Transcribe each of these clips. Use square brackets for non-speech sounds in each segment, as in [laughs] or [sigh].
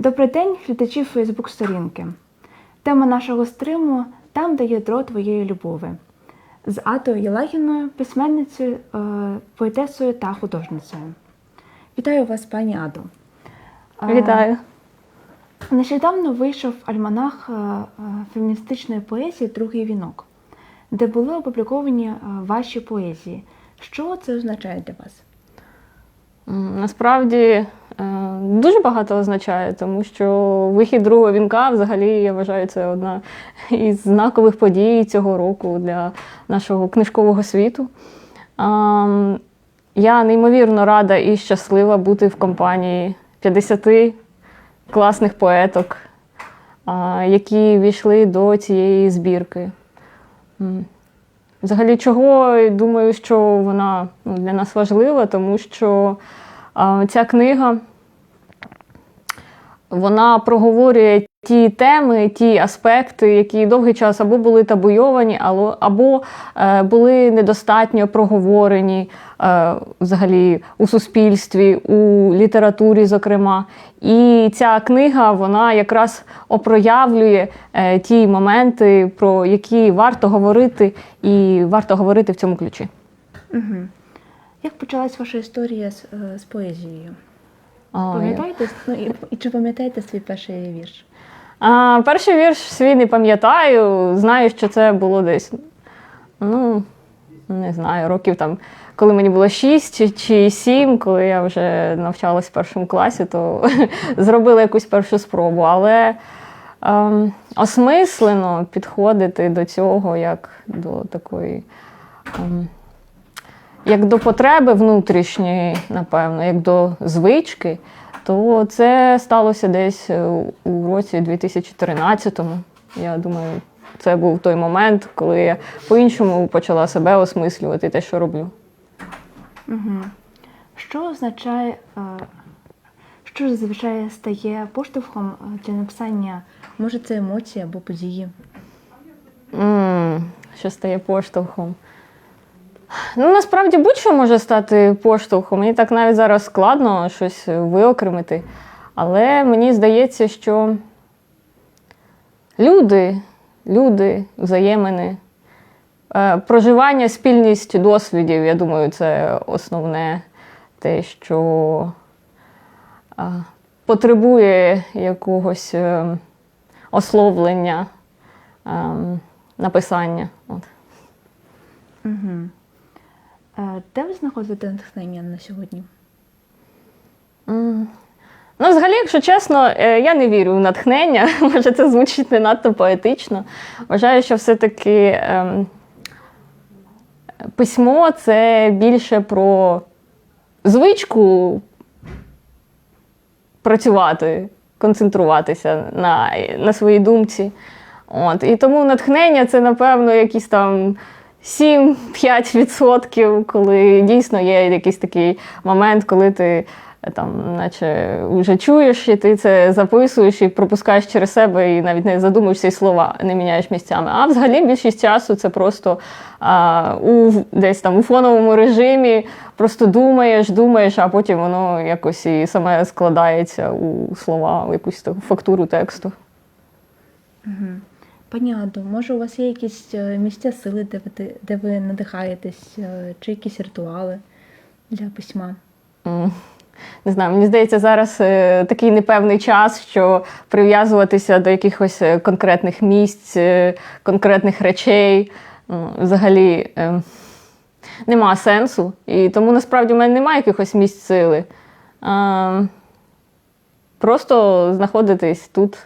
Добрий день, глядачі Фейсбук-сторінки. Тема нашого стриму там, де ядро твоєї любові. З Атою Єлагіною, письменницею, е, поетесою та художницею. Вітаю вас, пані Адо. Е, Вітаю. Нещодавно вийшов альманах е, феміністичної поезії Другий вінок, де були опубліковані ваші поезії. Що це означає для вас? Насправді е, дуже багато означає, тому що вихід другого вінка, взагалі, я вважаю, це одна із знакових подій цього року для нашого книжкового світу. Я неймовірно рада і щаслива бути в компанії 50 класних поеток, які війшли до цієї збірки. Взагалі, чого думаю, що вона ну, для нас важлива, тому що ця книга вона проговорює ті теми, ті аспекти, які довгий час або були табуйовані, або, е, були недостатньо проговорені е, взагалі у суспільстві, у літературі, зокрема. І ця книга вона якраз опроявлює е, ті моменти, про які варто говорити, і варто говорити в цьому ключі. Угу. Як почалась ваша історія з, з поезією? Пам'ятаєте? Ну, і, і чи пам'ятаєте свій перший вірш? А, перший вірш свій не пам'ятаю. Знаю, що це було десь, ну, не знаю, років там, коли мені було 6 чи 7, коли я вже навчалась в першому класі, то [laughs] зробила якусь першу спробу. Але ем, осмислено підходити до цього як до такої. Ем, як до потреби внутрішньої, напевно, як до звички, то це сталося десь е, у році 2013-му. Я думаю, це був той момент, коли я по-іншому почала себе осмислювати те, що роблю. Угу. Що означає, е, що зазвичай стає поштовхом е, для написання? Може, це емоції або події? м що стає поштовхом. Ну, насправді будь-що може стати поштовхом. Мені так навіть зараз складно щось виокремити. Але мені здається, що люди, люди, взаємини, е, проживання, спільність досвідів, я думаю, це основне те, що е, потребує якогось е, ословлення, е, написання. Угу. Е, де ви знаходите натхнення на сьогодні? М. Ну, взагалі, якщо чесно, е, я не вірю в натхнення. [laughs] Може, це звучить не надто поетично. Вважаю, що все-таки ем, письмо це більше про звичку працювати, концентруватися на, на своїй думці. От. І тому натхнення це, напевно, якісь там 7-5%, коли дійсно є якийсь такий момент, коли ти е, там, наче вже чуєш, і ти це записуєш і пропускаєш через себе, і навіть не задумуєшся і слова не міняєш місцями. А взагалі більшість часу це просто а, у десь там у фоновому режимі, просто думаєш, думаєш, а потім воно якось і саме складається у слова, у якусь таку фактуру тексту. Угу. Адо, може, у вас є якісь е, місця сили, де ви, де ви надихаєтесь, е, чи якісь ритуали для письма? Не знаю, мені здається, зараз е, такий непевний час, що прив'язуватися до якихось конкретних місць, конкретних речей взагалі нема сенсу. І тому насправді в мене немає якихось місць сили. Просто знаходитись тут,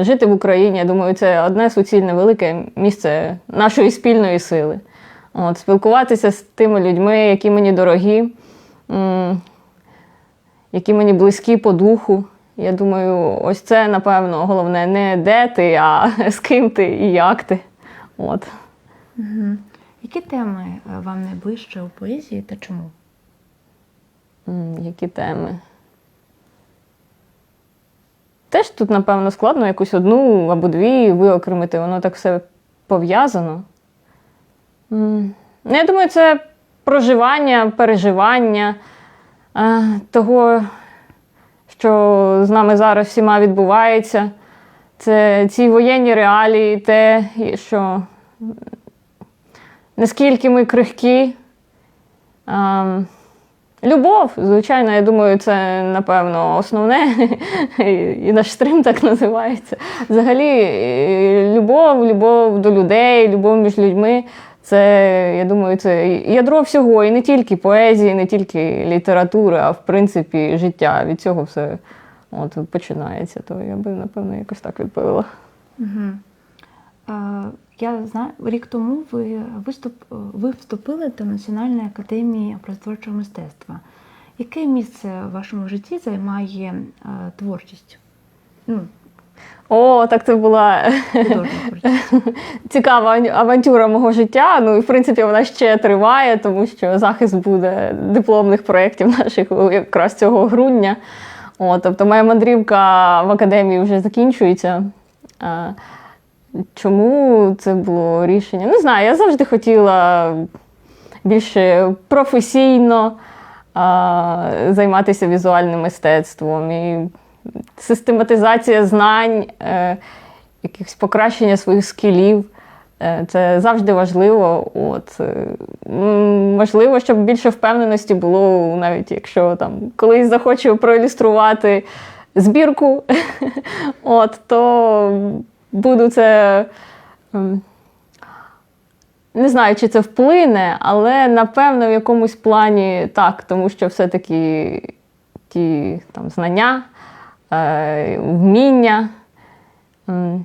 жити в Україні. Я думаю, це одне суцільне велике місце нашої спільної сили. От, спілкуватися з тими людьми, які мені дорогі. які мені близькі по духу. Я думаю, ось це, напевно, головне не де ти, а [laughs] з ким ти і як ти. От. Угу. Які теми е, вам найближче у поезії та чому? Які теми? Теж тут, напевно, складно якусь одну або дві виокремити, воно так все пов'язано. Ну, я думаю, це проживання, переживання е, того, що з нами зараз всіма відбувається. Це ці воєнні реалії, те, що наскільки ми крихкі. Любов, звичайно, я думаю, це напевно основне, [laughs] і наш стрім так називається. Взагалі, е, любов, любов до людей, любов між людьми. Це, я думаю, це ядро всього, і не тільки поезії, не тільки літератури, а в принципі життя. Від цього все от, починається. То я би, напевно, якось так відповіла. Угу. Е, я знаю, рік тому ви, виступ, ви вступили до Національної академії образотворчого мистецтва. Яке місце в вашому житті займає е, творчість? Ну, О, так це була [laughs] цікава авантюра мого життя. Ну і в принципі вона ще триває, тому що захист буде дипломних проєктів наших якраз цього грудня. О, тобто моя мандрівка в академії вже закінчується. Чому це було рішення? Не знаю, я завжди хотіла більше професійно а, займатися візуальним мистецтвом. І систематизація знань, е, якихось покращення своїх скілів. Е, Це завжди важливо. От, е, можливо, щоб більше впевненості було, навіть якщо там колись захочу проілюструвати збірку, [laughs] от, то буду це. ем, Не знаю, чи це вплине, але напевно в якомусь плані так, тому що все-таки ті там, знання, е, вміння. м,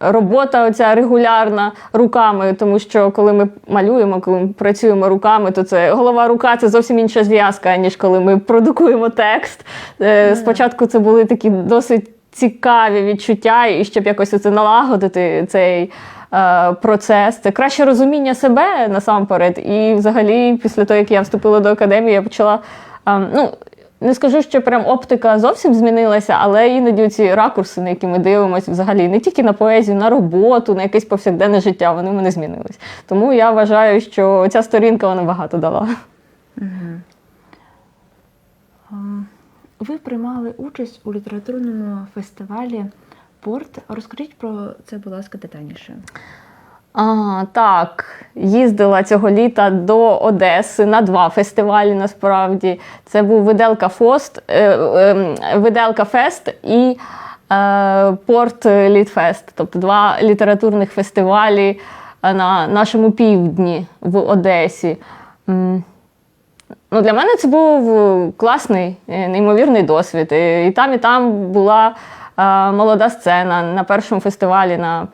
Робота оця регулярна руками, тому що коли ми малюємо, коли ми працюємо руками, то це голова рука це зовсім інша зв'язка, ніж коли ми продукуємо текст. Е, Спочатку це були такі досить цікаві відчуття, і щоб якось це налагодити цей е, процес. Це краще розуміння себе насамперед. І взагалі, після того, як я вступила до академії, я почала. е, ну, не скажу, що прям оптика зовсім змінилася, але іноді ці ракурси, на які ми дивимося, взагалі не тільки на поезію, на роботу, на якесь повсякденне життя, вони в мене змінились. Тому я вважаю, що ця сторінка вона багато дала. Ем, Ви приймали участь у літературному фестивалі Порт. Розкажіть про це, будь ласка, детальніше. А, так, їздила цього літа до Одеси на два фестивалі. Насправді це був Виделка Фост, е, е, Виделка Фест і е, Порт Літфест, тобто два літературних фестивалі на нашому півдні в Одесі. Ну, для мене це був е, класний, е, неймовірний досвід. І там, і там була е, молода сцена на першому фестивалі на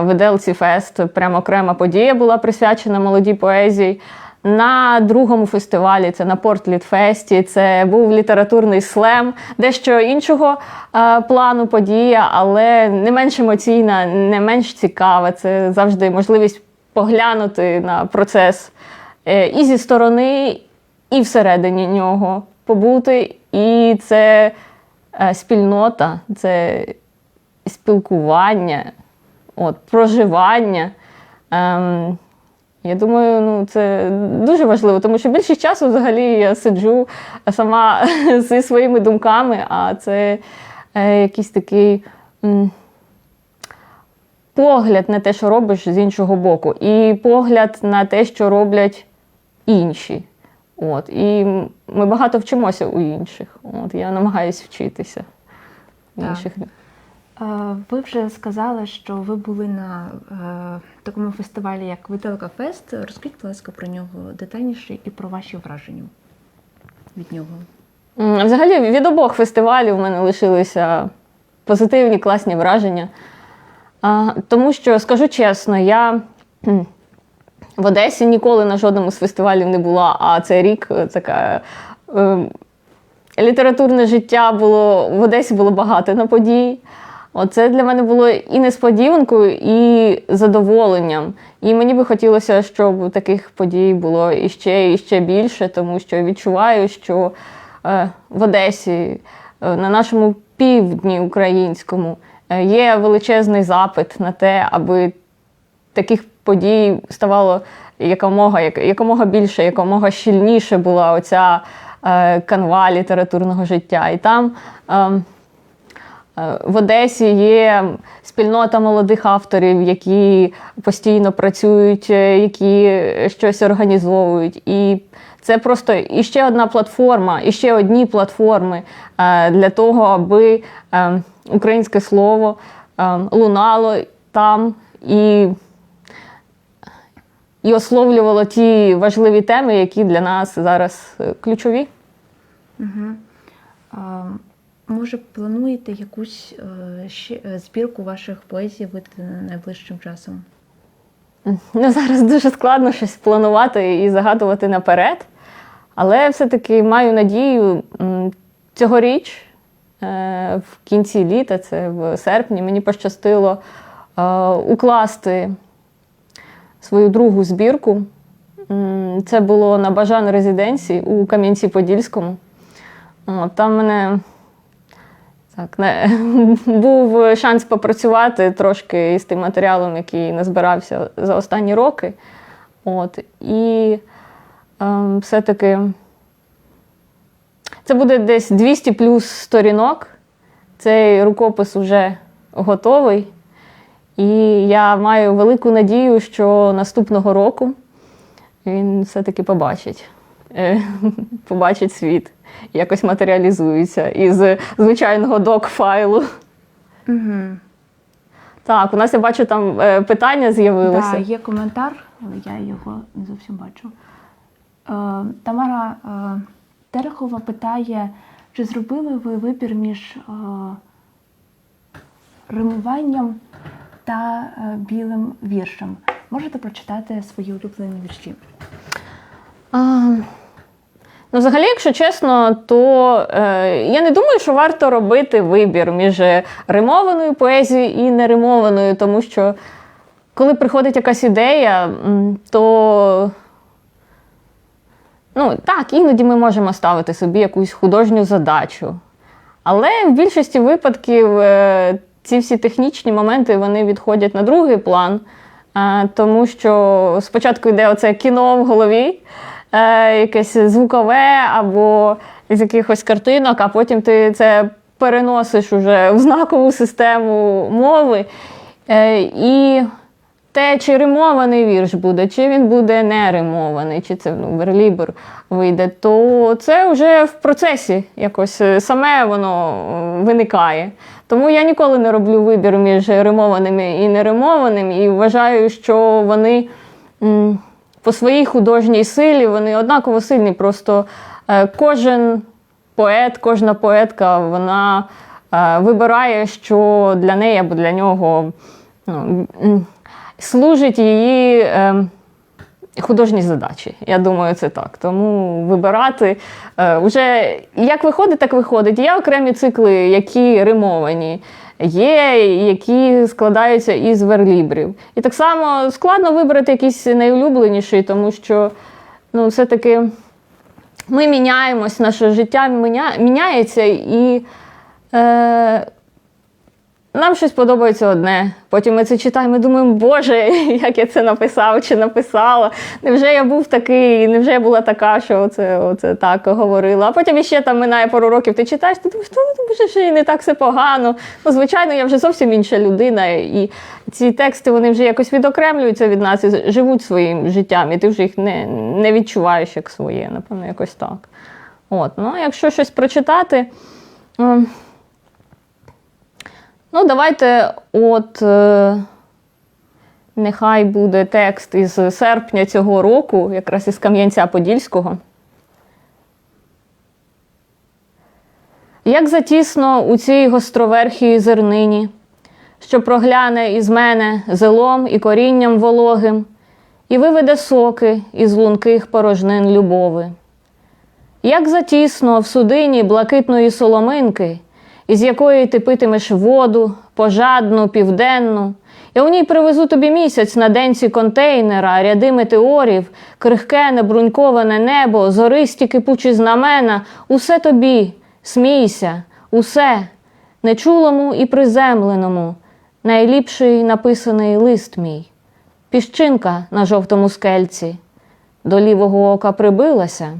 Виделці Фест. Прямо окрема подія була присвячена молодій поезії. На другому фестивалі, це на Портлітфесті, це був літературний слем, дещо іншого е, плану подія, але не менш емоційна, не менш цікава. Це завжди можливість поглянути на процес е, і зі сторони, і всередині нього побути. І це е, спільнота, це спілкування, от, проживання. Ем, я думаю, ну це дуже важливо, тому що більшість часу взагалі я сиджу сама [laughs] зі своїми думками, а це е, якийсь такий м, погляд на те, що робиш з іншого боку, і погляд на те, що роблять інші. От, і ми багато вчимося у інших. От, я намагаюся вчитися у інших. Ви вже сказали, що ви були на е, такому фестивалі, як Виделка Фест. Розкажіть, будь ласка, про нього детальніше і про ваші враження від нього. Взагалі від обох фестивалів в мене лишилися позитивні, класні враження. А, тому що, скажу чесно, я в Одесі ніколи на жодному з фестивалів не була, а цей рік е, така. е, Літературне життя було в Одесі було багато на подій. Оце для мене було і несподіванкою, і задоволенням. І мені би хотілося, щоб таких подій було іще і ще більше, тому що відчуваю, що е, в Одесі, е, на нашому півдні українському, е, є величезний запит на те, аби таких подій ставало якомога, якомога більше, якомога щільніше була оця е, канва літературного життя. І там ем, е, в Одесі є спільнота молодих авторів, які постійно працюють, е, які щось організовують. І це просто іще одна платформа, іще одні платформи для того, аби е, українське слово е, лунало там і, і ословлювало ті важливі теми, які для нас зараз е, ключові. А, може, плануєте якусь е, ще, е, збірку ваших поезій видати найближчим часом? Ну, зараз дуже складно щось планувати і загадувати наперед. Але все-таки маю надію цьогоріч, в кінці літа, це в серпні, мені пощастило укласти свою другу збірку. Це було на Бажан резиденції у Кам'янці-Подільському. Там мене так, не, [laughs] був шанс попрацювати трошки із тим матеріалом, який назбирався за останні роки. От, і ем, все-таки це буде десь 200 плюс сторінок. Цей рукопис вже готовий. І я маю велику надію, що наступного року він все-таки побачить. е, [laughs] Побачить світ, якось матеріалізується із звичайного док-файлу. Угу. Так, у нас я бачу там е, питання з'явилося. Так, є коментар, але я його не зовсім бачу. Е, Тамара е, Терехова питає, чи зробили ви вибір між е, римуванням та е, білим віршем? Можете прочитати свої улюблені вірші? А, ну, взагалі, якщо чесно, то е, я не думаю, що варто робити вибір між римованою поезією і неримованою, тому що коли приходить якась ідея, то ну, так, іноді ми можемо ставити собі якусь художню задачу. Але в більшості випадків е, ці всі технічні моменти вони відходять на другий план, е, тому що спочатку йде оце кіно в голові, е, якесь звукове або з якихось картинок, а потім ти це переносиш уже в знакову систему мови. Е, І те, чи римований вірш буде, чи він буде не римований, чи це ну, верлібр вийде, то це вже в процесі якось саме воно виникає. Тому я ніколи не роблю вибір між римованими і неримованим, і вважаю, що вони по своїй художній силі вони однаково сильні. Просто е, кожен поет, кожна поетка, вона е, вибирає, що для неї або для нього ну, служить її художній задачі. Я думаю, це так. Тому вибирати е, вже як виходить, так виходить. Є окремі цикли, які римовані. Є, які складаються із верлібрів. І так само складно вибрати якийсь найулюбленіший, тому що ну, все-таки ми міняємось, наше життя міня, міняється, і е, нам щось подобається одне. Потім ми це читаємо і думаємо, Боже, [laughs] як я це написав чи написала. Невже я був такий, невже я була така, що оце, оце так говорила. А потім іще там минає пару років, ти читаєш, ти думаєш, ну, може, ще й не так все погано. Ну, звичайно, я вже зовсім інша людина. І ці тексти вони вже якось відокремлюються від нас і живуть своїм життям, і ти вже їх не, не відчуваєш як своє, напевно, якось так. От, ну, якщо щось прочитати. Ну, давайте, от е, нехай буде текст із серпня цього року, якраз із Кам'янця-Подільського. Як затісно у цій гостроверхій зернині, що прогляне із мене зелом і корінням вологим, і виведе соки із лунких порожнин любови. Як затісно в судині блакитної соломинки, із якої ти питимеш воду, пожадну, південну. Я у ній привезу тобі місяць на денці контейнера, ряди метеорів, крихке небруньковане небо, зористі кипучі знамена, усе тобі, смійся, усе, нечулому і приземленому, найліпший написаний лист мій, піщинка на жовтому скельці, до лівого ока прибилася.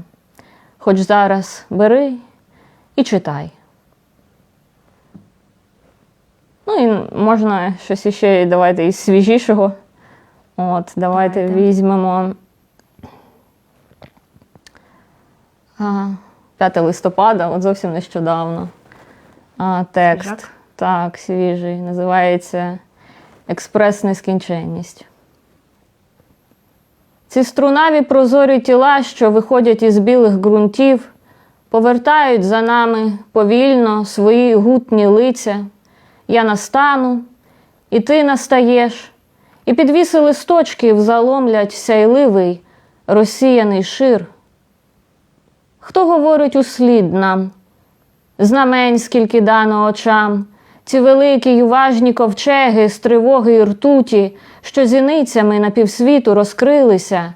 хоч зараз бери і читай. Ну і можна щось іще давайте із свіжішого. От, давайте Давайте. візьмемо. А, 5 листопада, от зовсім нещодавно. А, текст. Свіжак? Так, свіжий. Називається Експрес нескінченність. Ці струнаві прозорі тіла, що виходять із білих ґрунтів, повертають за нами повільно свої гутні лиця. Я настану, і ти настаєш, і підвіси листочків заломлять сяйливий, розсіяний шир. Хто говорить услід нам? Знамень, скільки дано очам, ці великі й уважні ковчеги з тривоги й ртуті, що зіницями на півсвіту розкрилися,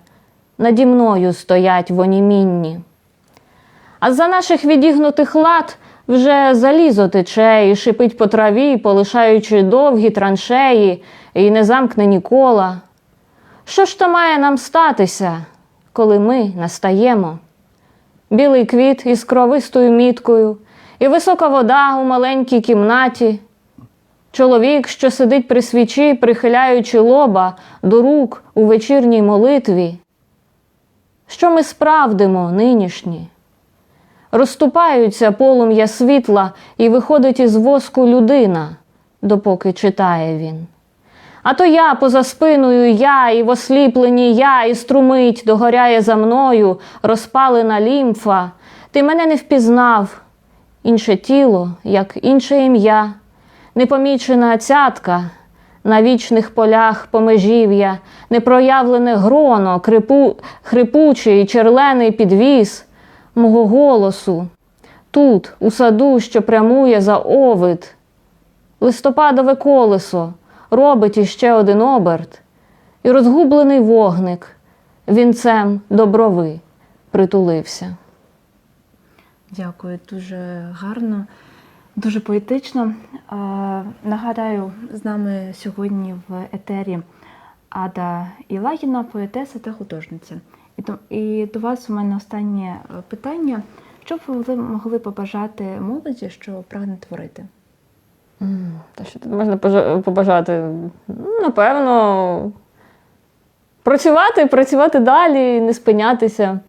наді мною стоять в онімінні. А за наших відігнутих лад вже залізо тече і шипить по траві, полишаючи довгі траншеї і незамкнені кола. Що ж то має нам статися, коли ми настаємо? Білий квіт із кровистою міткою, і висока вода у маленькій кімнаті. Чоловік, що сидить при свічі, прихиляючи лоба до рук у вечірній молитві. Що ми справдимо нинішні? Розступаються полум'я світла, і виходить із воску людина, допоки читає він. А то я поза спиною я, і в осліпленні я, і струмить, догоряє за мною розпалена лімфа. Ти мене не впізнав, інше тіло, як інше ім'я, непомічена цятка. На вічних полях помежів'я, непроявлене гроно, крипу, хрипучий черлений підвіз мого голосу. Тут, у саду, що прямує за овид, листопадове колесо робить іще один оберт, і розгублений вогник вінцем доброви притулився. Дякую, дуже гарно, дуже поетично. Нагадаю, з нами сьогодні в етері Ада Ілагіна, поетеса та художниця. І до, і до вас у мене останнє е, питання. Що б ви могли побажати молоді, що прагне творити? Та що тут можна побажати? Ну, Напевно, працювати, працювати далі, не спинятися.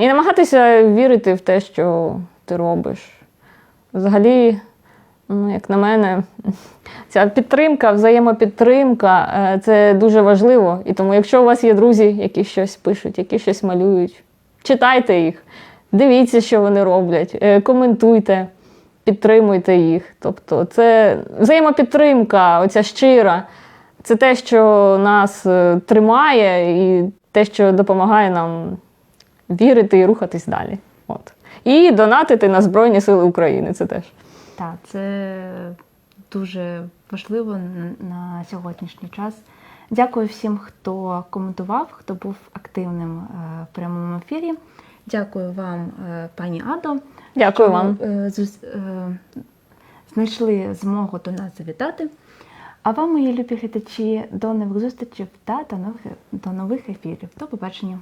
І намагатися вірити в те, що ти робиш. Взагалі, ну, як на мене, ця підтримка, взаємопідтримка е, це дуже важливо. І тому, якщо у вас є друзі, які щось пишуть, які щось малюють, читайте їх, дивіться, що вони роблять, е, коментуйте підтримуйте їх. Тобто, це взаємопідтримка, оця щира, це те, що нас е, тримає, і те, що допомагає нам вірити і рухатись далі. От. І донатити на Збройні Сили України. Це теж. Так, це дуже важливо на- сьогоднішній час. Дякую всім, хто коментував, хто був активним е, в прямому ефірі. Дякую вам, е, пані Адо. Дякую що, вам. е, Знайшли змогу до нас завітати. А вам, мої любі глядачі, до нових зустрічей та до нових, до нових ефірів. До побачення.